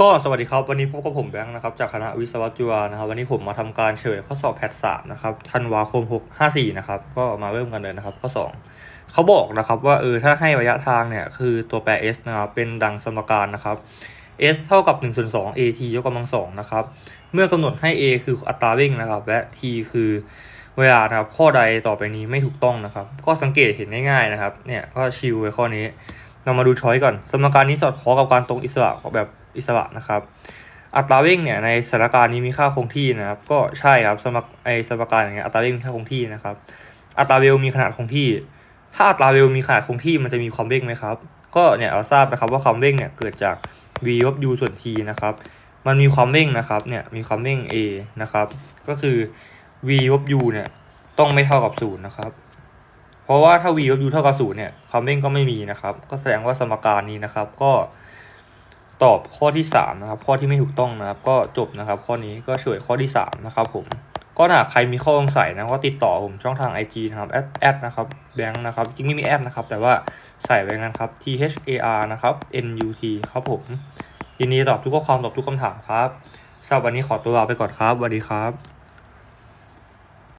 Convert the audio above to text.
ก็สวัสดีครับ วันนี้พบกับผมแบงค์นะครับจากคณะวิศวะจุฬานะครับ วันนี้ผมมาทำการเฉลยข้อสอบแพทสามนะครับธันวาคม6 5 4นะครับก็มาเริ่มกันเลยนะครับ ข้อ 2เขาบอกนะครับว่าเออถ้าให้ระยะทางเนี่ยคือตัวแปร s นะครับเป็นดังสมการนะครับ s เท่ากับ1ส่วน2 at ยกกำลังสองนะครับเมื่อกำหนดให้ a คืออัตราเร่งนะครับ และ t คือเวลานะครับข้อใดต่อไปนี้ไม่ถูกต้องนะครับ ก็สังเกตเห็นง่ายๆนะครับเนี่ยก็ชิลไว้ข้อนี้เรามาดูช้อยก่อน สมการนี้สอดคล้องกับการตรงอิสระแบบ อิสระนะครับ อัตราเร่งเนี่ยในสถานการณ์นี้มีค่าคงที่นะครับ ก็ใช่ครับสมกไอสมการอย่างเงี้ยอัตราเร่งมีค่าคงที่นะครับ อัตราเร็วมีขนาดคงที่ ถ้าอัตราเร็วมีขนาดคงที่มันจะมีความเร่งไหมครับ ก็เนี่ยเราทราบนะครับว่าความเร่งเนี่ยเกิดจาก v ลบ u ส่วน t นะครับ มันมีความเร่งนะครับเนี่ยมีความเร่ง a นะครับ ก็คือ v ลบ u เนี่ยต้องไม่เท่ากับศูนย์นะครับ เพราะว่าถ้า v ลบ u เท่ากับศูนย์เนี่ยความเร่งก็ไม่มีนะครับ ก็แสดงว่าสมการนี้นะครับ ก็ ตอบข้อที่สามนะครับข้อที่ไม่ถูกต้องนะครับ ก็จบนะครับ ข้อนี้ก็เฉลยข้อที่สามนะครับผมก็ถ้าใครมีข้อสงสัยนะก็ติดต่อผมช่องทาง IG นะครับแอดแอดนะครับแบงค์นะครับจริงไม่มีแอดนะครับ แต่ว่าใส่ไว้นครับ T H A R นะครับ N U T ครับผมยินดีตอบทุกข้อความตอบทุกคำถามครับสำหรับวันนี้ขอตัวลาไปก่อนครับสวัสดีครับ